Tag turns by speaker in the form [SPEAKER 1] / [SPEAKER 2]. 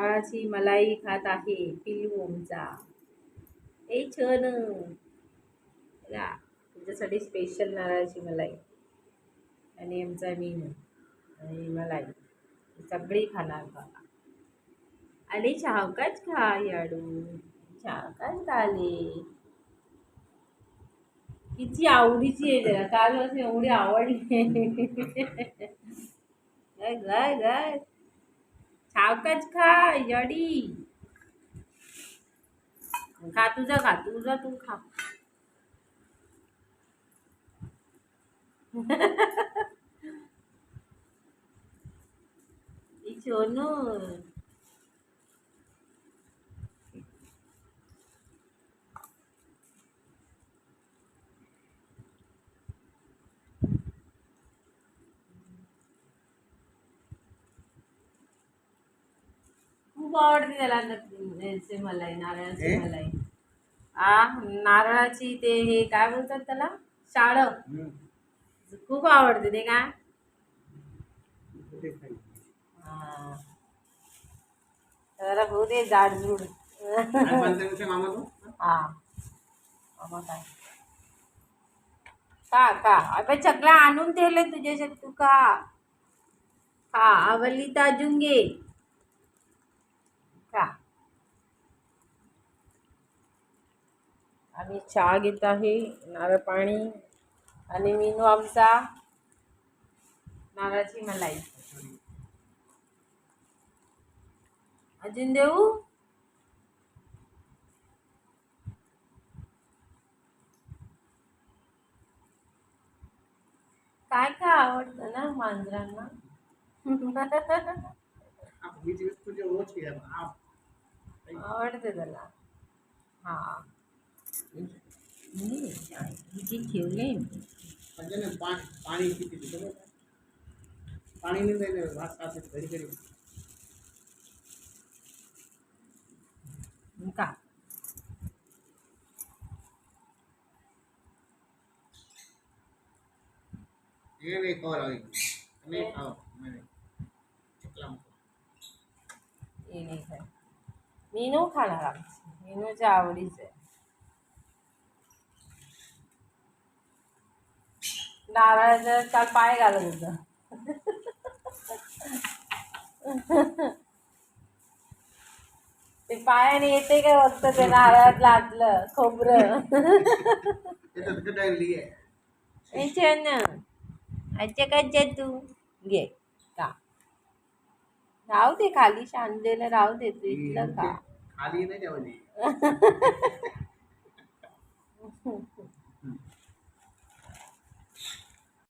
[SPEAKER 1] फळाची मलाई खात आहे पिल्लू ओमचा ए छन. बघा तुझ्यासाठी स्पेशल नारळाची मलाई. आणि आमचा मीन आणि मलाई. सगळी खाणार बाबा. आणि चावकाच खा याडू. चावकाच खाले किती आवडीची आहे त्याला. काल एवढी आवडली. गाय गाय सावकाच खा यडी. खा तुझा खा तुझा तू खा. सोनू खूप आवडते त्याला याचे मलाई नारळाची
[SPEAKER 2] हे?
[SPEAKER 1] मलाई. आ नारळाची ते हे काय बोलतात त्याला? शाळ. खूप आवडते ते का
[SPEAKER 2] कुठे खाली?
[SPEAKER 1] हा. जरा होऊ दे जाडजूड
[SPEAKER 2] काय
[SPEAKER 1] हा. मामा काय? का का? अबे चकला आणून ठेवले तुझ्यासाठी तू का? तर अजून घे का आम्ही चहा घेत आहे नारळ पाणी आणि मेनू आमचा नारळाची मलाई. अजून देऊ? काय काय आवडतं ना मांजरांना?
[SPEAKER 2] तुझे वो चाहिए आप
[SPEAKER 1] आवडते त्याला हा किती ठेवले
[SPEAKER 2] म्हणजे ना पा- पाणी किती तिथं बघ. पाणी नाही द्यायला भात खाते घरी घरी
[SPEAKER 1] का
[SPEAKER 2] ये नहीं खाओ रही नहीं खाओ मैंने
[SPEAKER 1] खाणार आमची मीनूच्या आवडीचं आहे नारळाचं काल पाय घालत होतं ते पायाने येते काय फक्त ते नारळात लाटलं खोबरं विचार ना अच्छा काय तू। घे राहू दे खाली शांतलेलं राहू दे तू इथलं का
[SPEAKER 2] खाली नाही